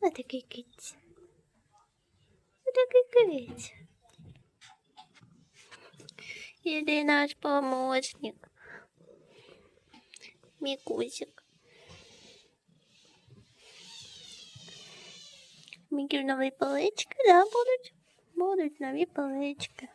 такий киць. Такий киць. Іди наш помощник. Мікусик. Міків нові полички, да, будуть? Будуть нові полички.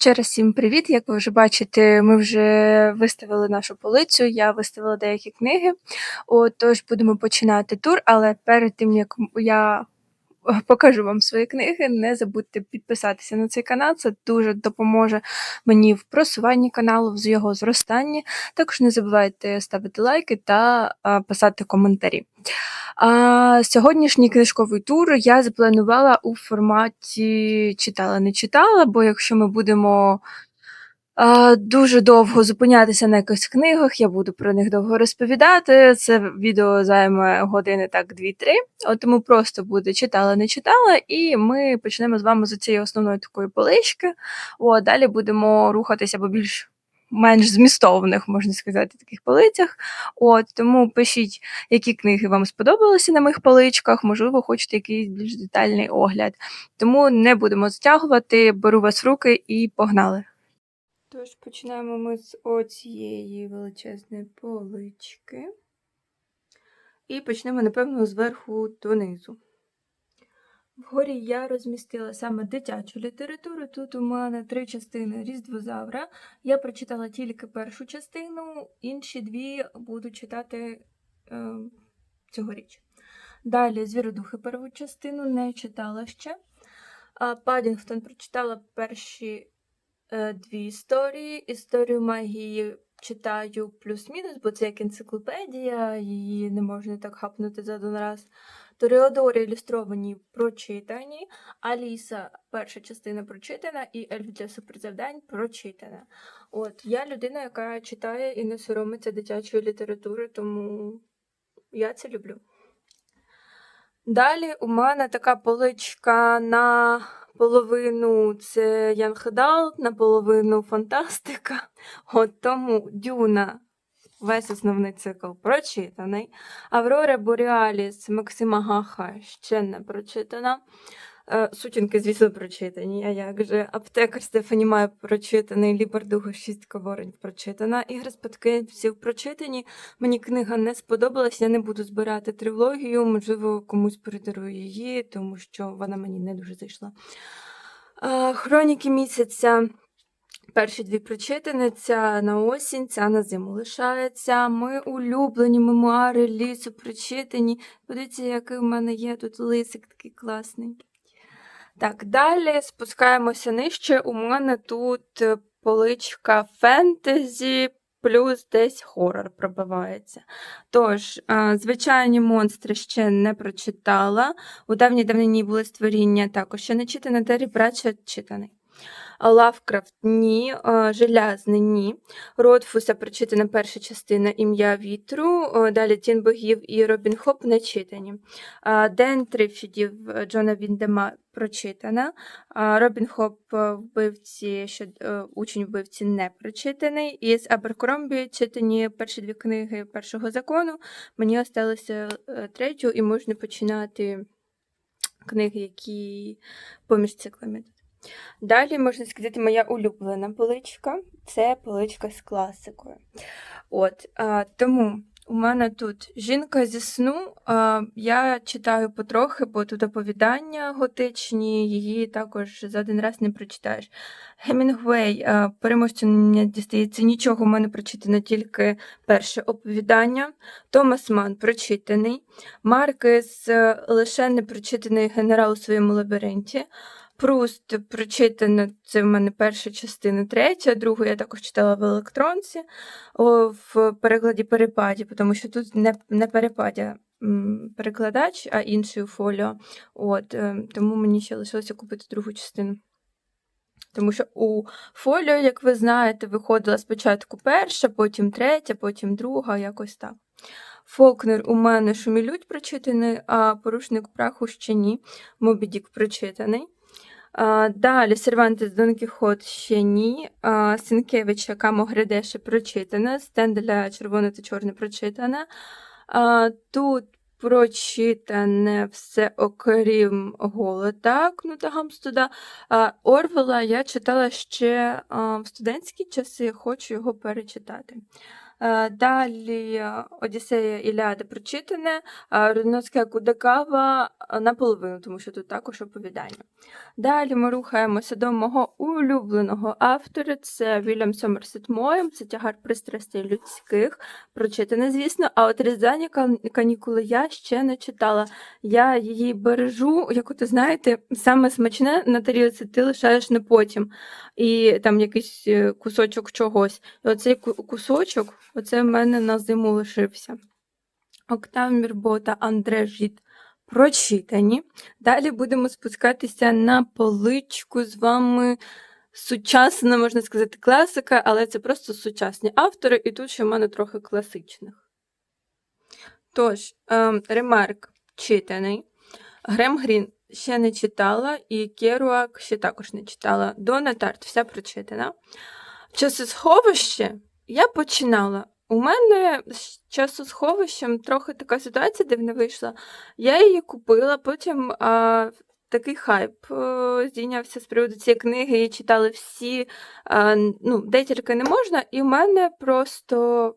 Ще раз всім привіт. Як ви вже бачите, ми вже виставили нашу полицю. Я виставила деякі книги. От, тож будемо починати тур, але перед тим як я покажу вам свої книги, не забудьте підписатися на цей канал. Це дуже допоможе мені в просуванні каналу, в його зростанні. Також не забувайте ставити лайки та писати коментарі. А, сьогоднішній книжковий тур я запланувала у форматі читала, не читала, бо якщо ми будемо дуже довго зупинятися на якихось книгах, я буду про них довго розповідати. Це відео займе години так 2-3. От тому просто буде читала, не читала, і ми почнемо з вами з цієї основної такої полички. От, далі будемо рухатися по більш менш змістовних, можна сказати, таких полицях. От тому пишіть, які книги вам сподобалися на моїх поличках, можливо, хочете якийсь більш детальний огляд. Тому не будемо затягувати, беру вас в руки і погнали. Тож починаємо ми з оцієї величезної полички. І почнемо, напевно, зверху донизу. Вгорі я розмістила саме дитячу літературу. Тут у мене три частини різдвозавра. Я прочитала тільки першу частину, інші дві буду читати е, цьогоріч. Далі звіродухи перву частину не читала ще. Падінгтон прочитала перші дві історії. Історію магії читаю плюс-мінус, бо це як енциклопедія, її не можна так хапнути за один раз. Тореодори ілюстровані прочитані, Аліса перша частина прочитана, і Ельф для суперзавдань прочитана. От я людина, яка читає і не соромиться дитячої літератури, тому я це люблю. Далі у мене така поличка на половину це Young наполовину на фантастика. От тому Дюна, весь основний цикл прочитаний. Аврора Боріаліс Максима Гаха ще не прочитана. Е, Сутінки, звісно, прочитані. А як же? Аптекар Стефані Має прочитаний, Лібардуга Шістка Ворень прочитана. Ігри всіх прочитані. Мені книга не сподобалась, я не буду збирати трилогію, можливо, комусь передарую її, тому що вона мені не дуже зайшла. Е, Хроніки місяця Перші дві прочитані, ця на осінь, ця на зиму лишається. Ми улюблені мемуари лісу прочитані. Подивіться, який в мене є тут лисик такий класний. Так, далі спускаємося нижче. У мене тут е, поличка фентезі, плюс десь хорор пробивається. Тож, е, звичайні монстри ще не прочитала. У давній давнині були створіння також ще не читане, Террі Пратчет читаний. Лавкрафт ні, е, Желязний ні. Ротфуса прочитана перша частина Ім'я вітру, е, далі Тін богів і Робін Хоп не читані. Е, Ден Трифідів Джона Віндема прочитана. Робін Хоп вбивці, що учень вбивці не прочитаний. Із Аберкромбі читані перші дві книги першого закону. Мені осталося третю, і можна починати книги, які поміж циклами. Далі, можна сказати, моя улюблена поличка це поличка з класикою. От, а, тому у мене тут жінка зі сну. А, я читаю потрохи, бо тут оповідання готичні, її також за один раз не прочитаєш. Гемінгвей, а, переможцю не дістається нічого, у мене прочитано тільки перше оповідання. Томас Ман прочитаний. Маркес лише не прочитаний генерал у своєму лабіринті. Пруст прочитано, це в мене перша частина, третя, другу я також читала в електронці в перекладі перепаді, тому що тут не, не перепаді м, перекладач, а інший у фоліо. От, е, тому мені ще лишилося купити другу частину. Тому що у фоліо, як ви знаєте, виходила спочатку перша, потім третя, потім друга, якось так. Фолкнер у мене Шумілють прочитаний, а порушник праху ще ні. Мобідік прочитаний. Далі Сервантес Дон Кіхот ще ні. Сінкевича Камо Гридеше прочитане. Стенделя Червоне та Чорне прочитане. Тут прочитане все окрім голода Кнута Гамстуда. Орвела я читала ще в студентські часи, хочу його перечитати. Е, Далі е, Одіссея Іліада прочитане, а Рудноцька Кудакава е, наполовину, тому що тут також оповідання. Далі ми рухаємося до мого улюбленого автора. Це Вільям Сомерсет Моєм, це тягар пристрастей людських. Прочитане, звісно, а от різдвяні канікули я ще не читала. Я її бережу, як от, знаєте, саме смачне на тарілці ти лишаєш на потім. І там якийсь е, кусочок чогось. І оцей кусочок, оце в мене на зиму лишився. Октав Мірбота, Андре Жіт прочитані. Далі будемо спускатися на поличку з вами. Сучасна, можна сказати, класика, але це просто сучасні автори, і тут ще в мене трохи класичних. Тож, ем, Ремарк читаний. Грем Грін ще не читала, і Керуак ще також не читала. Дона Тарт вся прочитана. Часосховище я починала. У мене з часосховищем трохи така ситуація дивна вийшла. Я її купила, потім а, такий хайп а, здійнявся з приводу цієї книги, її читали всі, а, ну, де тільки не можна, і в мене просто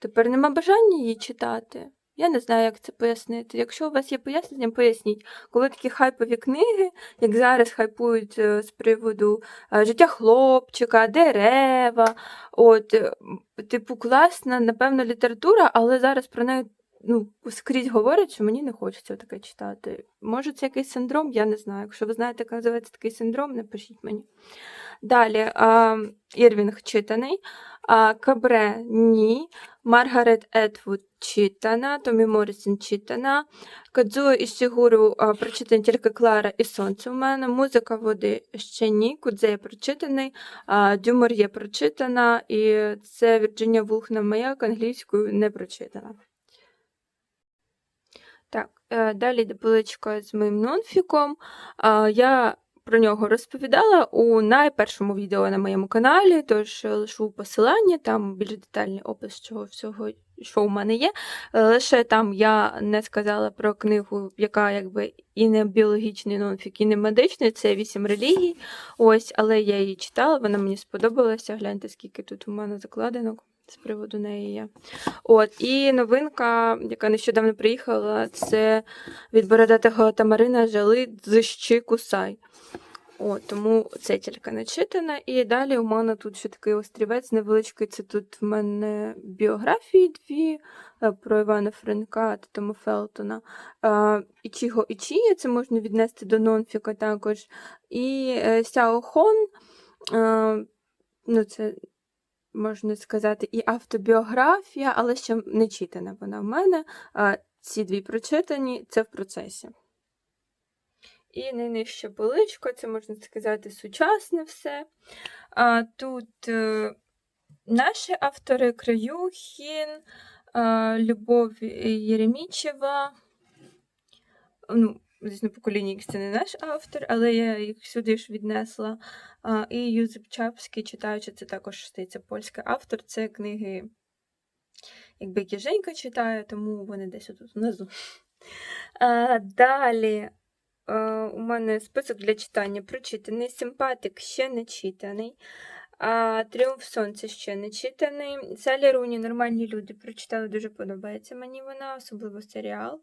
тепер нема бажання її читати. Я не знаю, як це пояснити. Якщо у вас є пояснення, поясніть. Коли такі хайпові книги, як зараз хайпують е, з приводу е, життя хлопчика, дерева, от, е, типу, класна, напевно, література, але зараз про неї ну, скрізь говорять, що мені не хочеться таке читати. Може, це якийсь синдром, я не знаю. Якщо ви знаєте, як називається такий синдром, напишіть мені. Далі, а, Ірвінг читаний, а, Кабре ні, Маргарет Етвуд читана, Томі Моррісон читана, Кадзуо і Сігуру прочитані тільки Клара і Сонце у мене, Музика води ще ні, Кудзея прочитаний, а, Дюмор є прочитана, і це Вірджинія Вулхна. Маяк англійською не прочитана. Е, далі поличка з моїм нонфіком. Я про нього розповідала у найпершому відео на моєму каналі, тож е, лишу посилання, там більш детальний опис цього всього, що у мене є. Е, Лише там я не сказала про книгу, яка якби і не біологічний нонфік, і не медичний, це вісім релігій. Ось, але я її читала, вона мені сподобалася. Гляньте, скільки тут у мене закладинок. З приводу неї є. От, і новинка, яка нещодавно приїхала, це від бородатого Тамарина Жали Дзищи Кусай. О, тому це тільки не читана. І далі у мене тут ще такий острівець невеличкий. Це тут в мене біографії дві е, про Івана Франка та Тома Фелтона. Е, Ічіго Ічіє, це можна віднести до нонфіка також. І е, Сяо Хон, е, ну це можна сказати, і автобіографія, але ще не читана вона в мене. Ці дві прочитані, це в процесі. І найнижча поличка, це можна сказати, сучасне все. А, тут е, наші автори Краюхін, е, Любов Єремічева. Ну, звісно, покоління Ікс це не наш автор, але я їх сюди ж віднесла. І Юзеп Чапський, читаючи, це також здається, польський автор. Це книги, якби які Женька читає, тому вони десь тут внизу. Далі. У мене список для читання прочитаний. Симпатик ще не читаний. А, Тріумф Сонця ще не читаний. Салі Руні нормальні люди прочитали, дуже подобається мені вона, особливо серіал.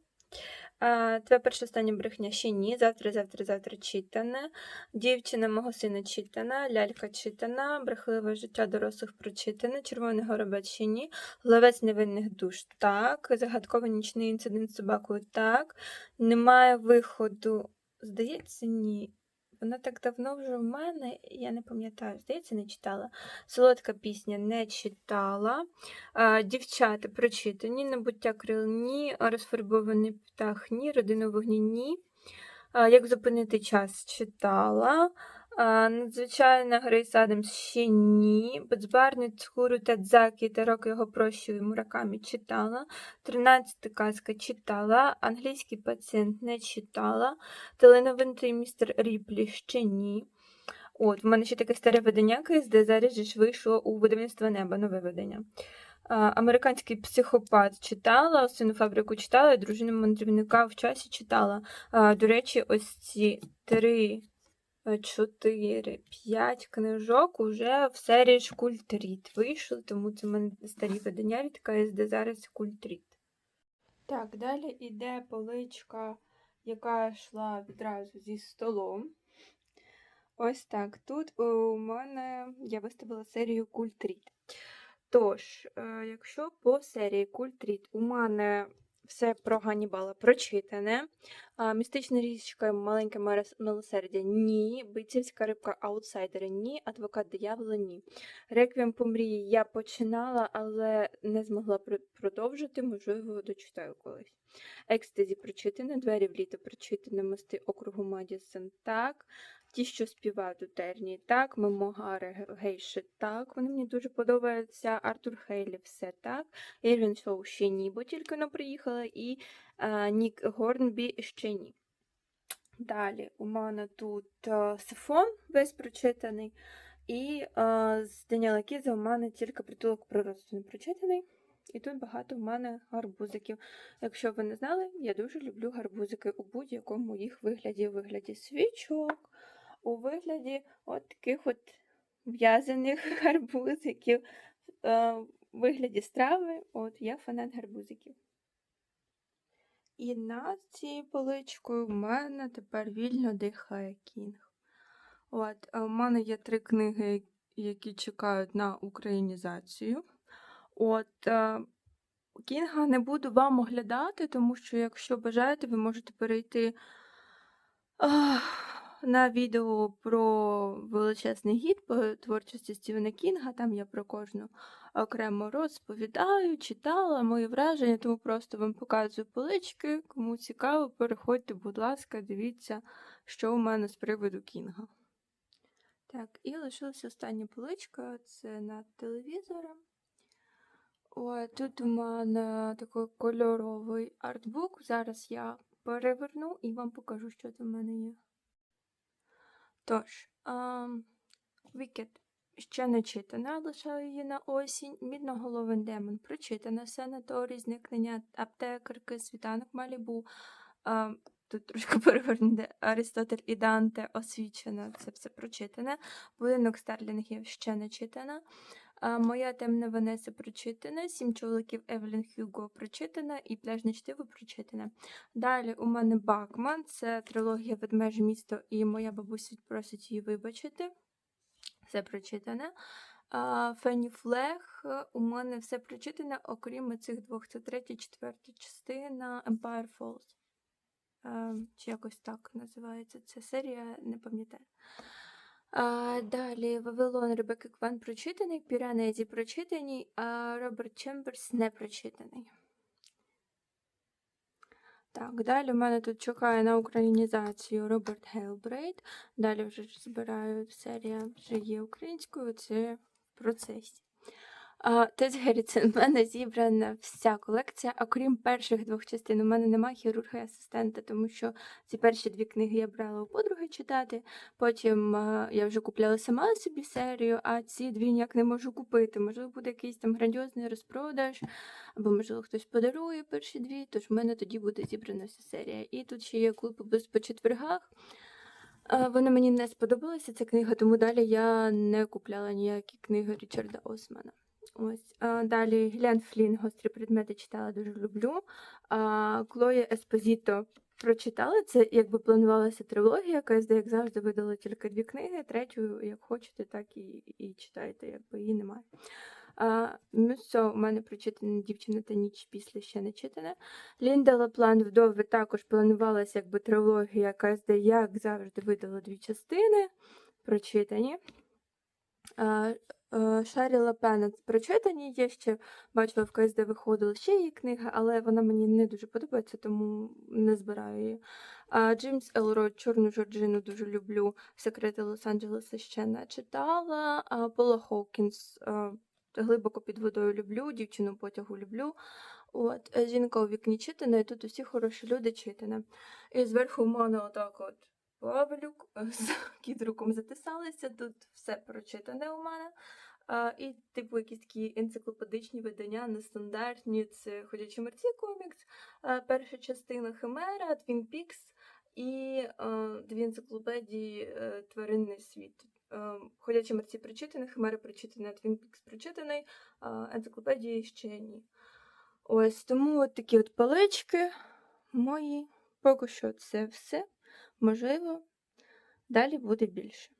Твоя перша остання брехня ще ні. Завтра, завтра, завтра читане. Дівчина мого сина читана, лялька читана, брехливе життя дорослих прочитане, червоний горобець ще ні, ловець невинних душ так, загадковий нічний інцидент з собакою так. Немає виходу. Здається, ні. Вона так давно вже в мене, я не пам'ятаю, здається, не читала. Солодка пісня не читала. Дівчата прочитані, набуття крил ні, розфарбований птах ні, родина вогні ні. Як зупинити час читала. Надзвичайна Грейс Адамс ще ні. Безбарний Цхуру Тадзакі та рок його прощою Муракамі читала. Тринадцята казка читала. Англійський пацієнт не читала. Теленовинний містер Ріплі ще ні. От, в мене ще таке старе видання, де зараз ж вийшло у видавництво неба нове видання. Американський психопат читала, сину фабрику читала, дружину мандрівника в часі читала. До речі, ось ці три, е, чотири, п'ять книжок уже в серії ж Культріт вийшли, тому це в мене старі видання від КСД зараз Культріт. Так, далі іде поличка, яка йшла відразу зі столом. Ось так. Тут у мене я виставила серію Культріт. Тож, е, якщо по серії Культріт у мене все про Ганнібала прочитане, а, містична річка маленьке милосердя ні, бійцівська рибка аутсайдери ні, адвокат диявола ні. Реквієм по мрії я починала, але не змогла пр- продовжити, можливо, дочитаю колись. Екстазі прочитане, двері в літо прочитане, мости округу Мадісон так. Ті, що співають у терні, так, Мемуари Гейши, так. Вони мені дуже подобаються. Артур Хейлі, все так. Ірвін Шоу ще ні, бо тільки не приїхала, і а, Нік Горнбі ще ні. Далі у мене тут а, Сифон весь прочитаний. І а, з Даніела Кіза у мене тільки притулок приросту не прочитаний. І тут багато в мене гарбузиків. Якщо ви не знали, я дуже люблю гарбузики у будь-якому їх вигляді, у вигляді свічок, у вигляді от таких от в'язаних гарбузиків, е, у вигляді страви. От я фанат гарбузиків. І над цією поличкою в мене тепер вільно дихає кінг. От, у мене є три книги, які чекають на українізацію. От е, Кінга не буду вам оглядати, тому що, якщо бажаєте, ви можете перейти а, на відео про величезний гід по творчості Стівена Кінга. Там я про кожну окремо розповідаю, читала мої враження, тому просто вам показую полички. Кому цікаво, переходьте, будь ласка, дивіться, що у мене з приводу Кінга. Так, і лишилася остання поличка це над телевізором. Ой, тут у мене такий кольоровий артбук. Зараз я переверну і вам покажу, що там в мене є. Тож, Вікет ще не читана, лишаю її на осінь. Мідноголовий демон прочитана, санаторій, зникнення аптекарки, світанок Малібу. А, тут трошки перевернути Аристотель і Данте освічено, це все прочитане. Будинок Старлінгів ще не читана. Моя темна Ванеса прочитана, Сім чоловіків Евелін Хьюго прочитана і пляжне чтиво прочитане. Далі у мене Бакман, це трилогія Ведмеже місто, і моя бабуся просить її вибачити. Все прочитане. А, Фенні Флег, у мене все прочитане, окрім цих двох. Це третя, четверта частина Empire Falls. Е, Чи якось так називається ця серія, не пам'ятаю. Далі Вавилон Ребекки Кван прочитаний, Піранезі прочитаний, а Роберт Чемберс не прочитаний. Так, далі в мене тут чекає на українізацію Роберт Гелбрейт. Далі вже збираю серія вже є українською, це в процесі. А, Тес Герріцен, в мене зібрана вся колекція, окрім перших двох частин. У мене немає хірурга і асистента, тому що ці перші дві книги я брала у подруги читати. Потім а, я вже купляла сама собі серію, а ці дві ніяк не можу купити. Можливо, буде якийсь там грандіозний розпродаж, або, можливо, хтось подарує перші дві, тож в мене тоді буде зібрана вся серія. І тут ще є клуб «Без по четвергах. А, Вона мені не сподобалася ця книга, тому далі я не купляла ніякі книги Річарда Османа. Ось далі Гіллян Флін, гострі предмети читала, дуже люблю. Клоя Еспозіто прочитала. Це якби планувалася трилогія, КСД, як завжди, видала тільки дві книги. Третю, як хочете, так і, і читайте, якби її немає. А, Мюссо у мене прочитана дівчина та ніч після ще не читане. Лінда Лаплан вдови також планувалася якби трилогія КСД, як завжди, видала дві частини прочитані. А, е, Шарі Лапена прочитані є ще, бачила в КСД виходила ще її книга, але вона мені не дуже подобається, тому не збираю її. А Джеймс Елрод, Чорну Жорджину дуже люблю. Секрети Лос-Анджелеса ще не читала. Пола Хоукінс е, глибоко під водою люблю, дівчину потягу люблю. От, е, жінка у вікні читана, і тут усі хороші люди читане. І зверху в мене отак от Павлюк з кідруком затисалися. Тут все прочитане у мене. І, типу, якісь такі енциклопедичні видання, нестандартні. Це Ходячі мерці комікс, а, перша частина Химера, Твін Пікс і а, дві енциклопедії е, Тваринний світ. Е, Ходячі мерці прочитані, Химера прочитана, Твін Пікс прочитаний, енциклопедії ще ні. Ось тому от такі от палички мої. Поки що це все. Можливо, далі буде більше.